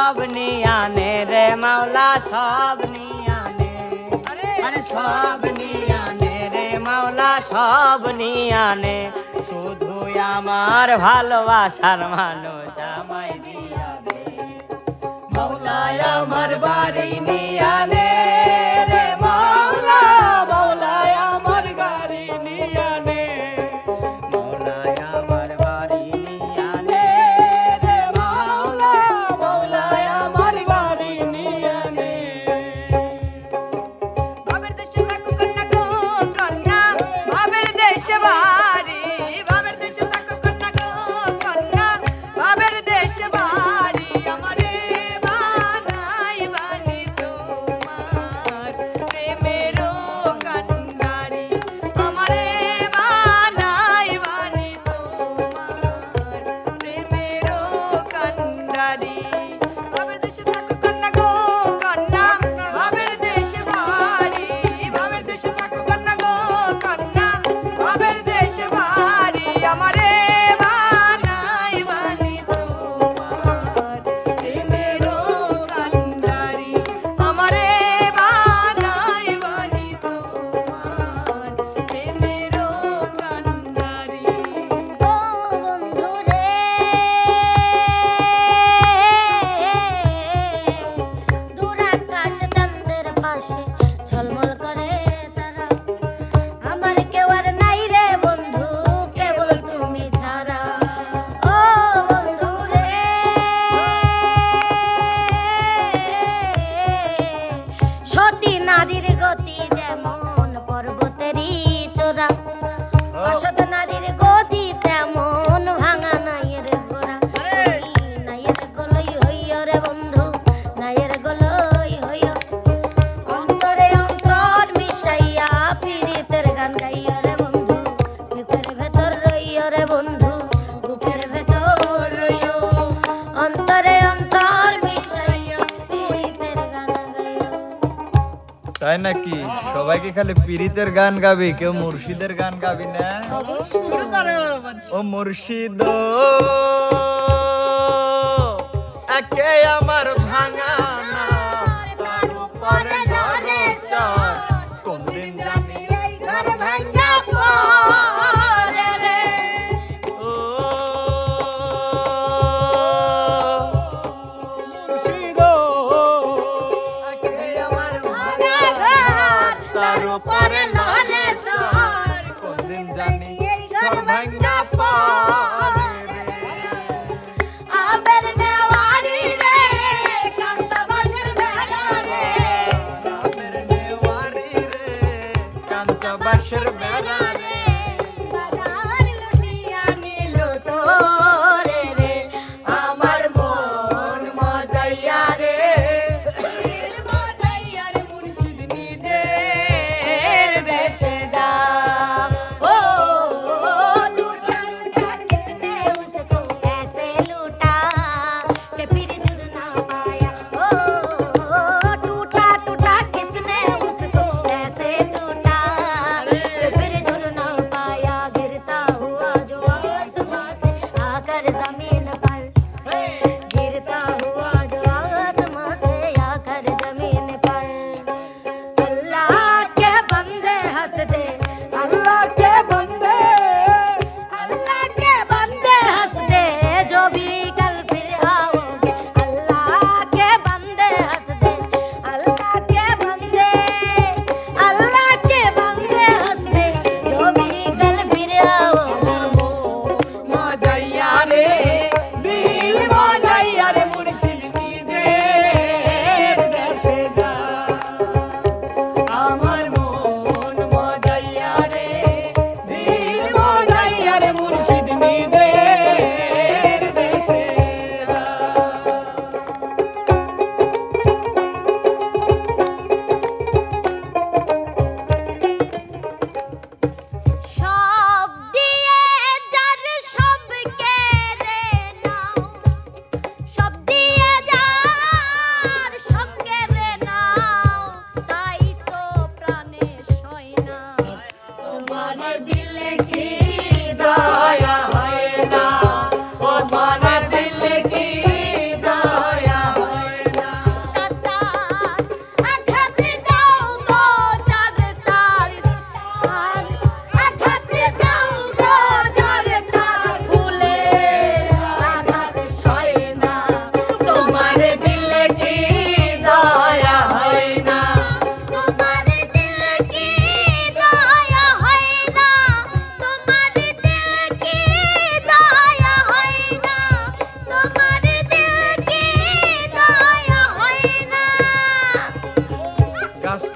সব নিয়ানে রে মাওলা, সব নিয়ানে আরে সব নিয়ানে রে মাওলা, সব নিয়ানে শুধু আমার ভালোবাসার মানুষ আমায় দিয়ানে মাওলা আমার বাড়ি নিয়ানে অসৎ নারীর গতি তেমন ভাঙা গান গাইয় বন্ধু বুকের ভেতর রইয় বন্ধু বুকের ভেতর রইয়। অন্তরে অন্তর মিশাইয়া গান গাইয়। তাই নাকি? সবাইকে খালি পিরিতের গান গাবি কেউ মুর্শিদের গান গাবি না। শুরু করো ও মুর্শিদ একে আমার ভাঙা Thân vành đa bò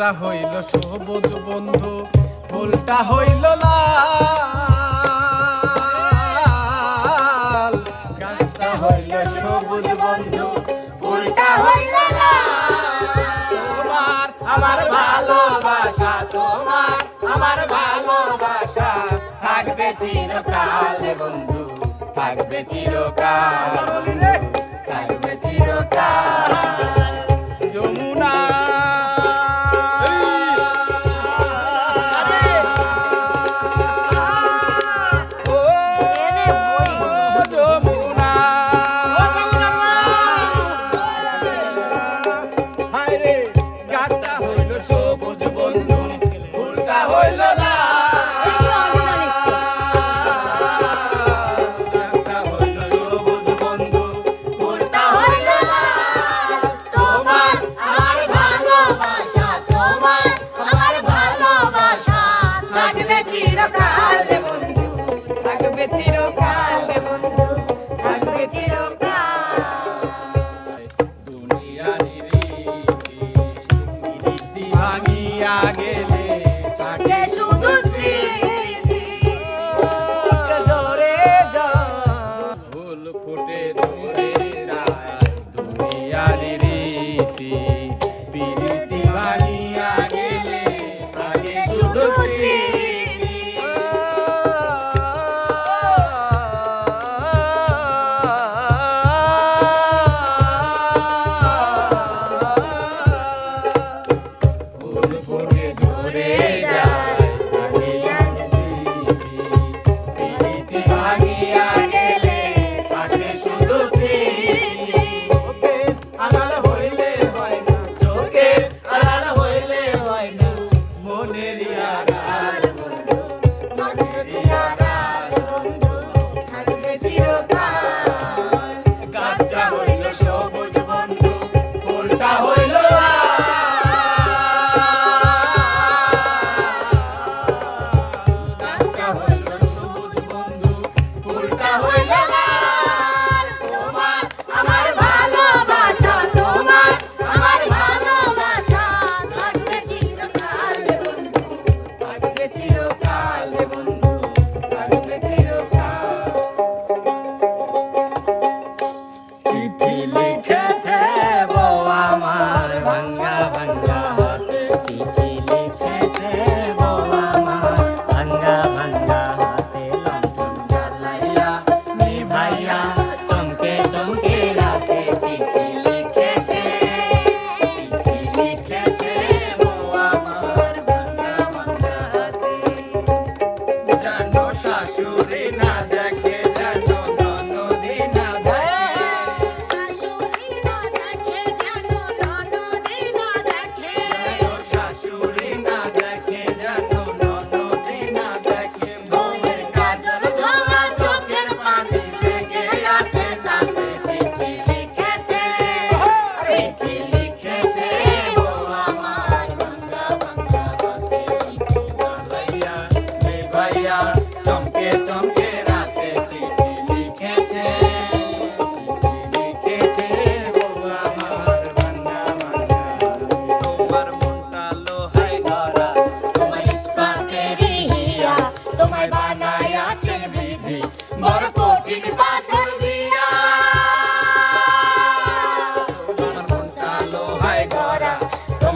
গাছটা হইল সবুজ বন্ধু ফুলটা হইল লাল। গাছটা হইল সবুজ বন্ধু ফুলটা হইল তোমার আমার ভালোবাসা, তোমার আমার ভালোবাসা, থাকবে চিরকাল বন্ধু, থাকবে চিরকাল থাকবে চিরকাল। i Bonita.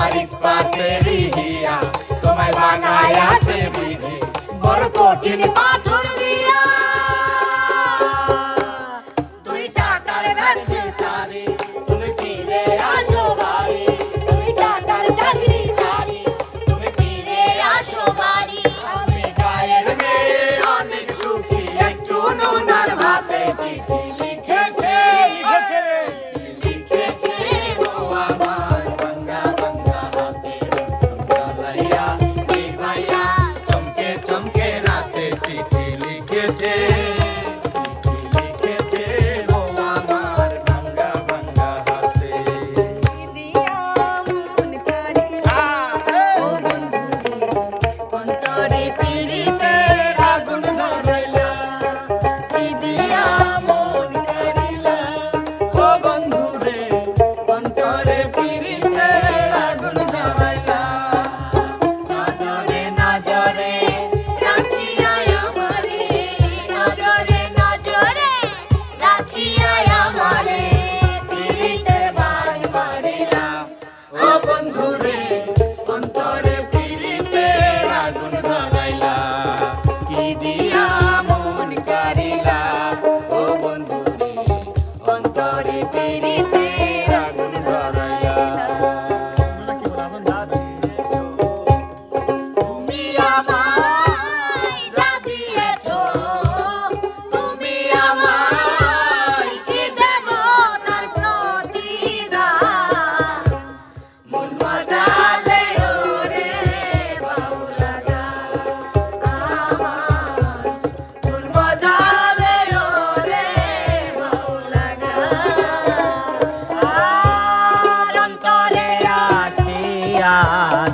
मरिस्पा तेरी हिया तुम्हें बनाया से भी बड़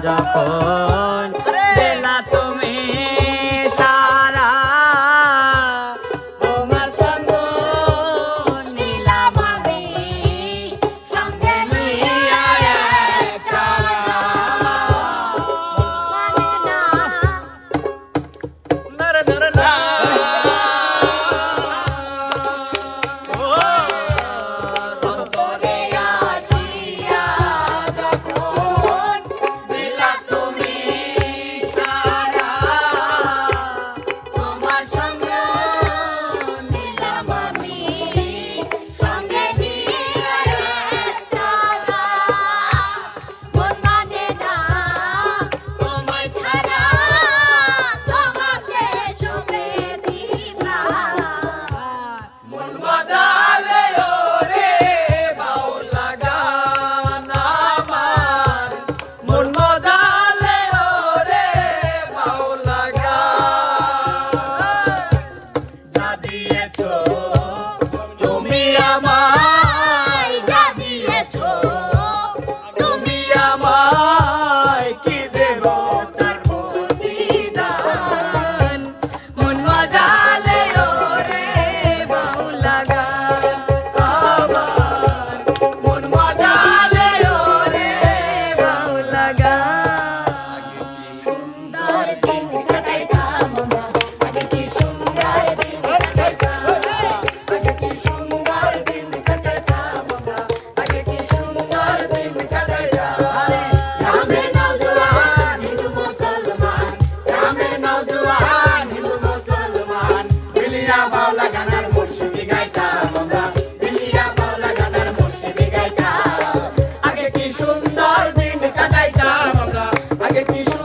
যখন I get me.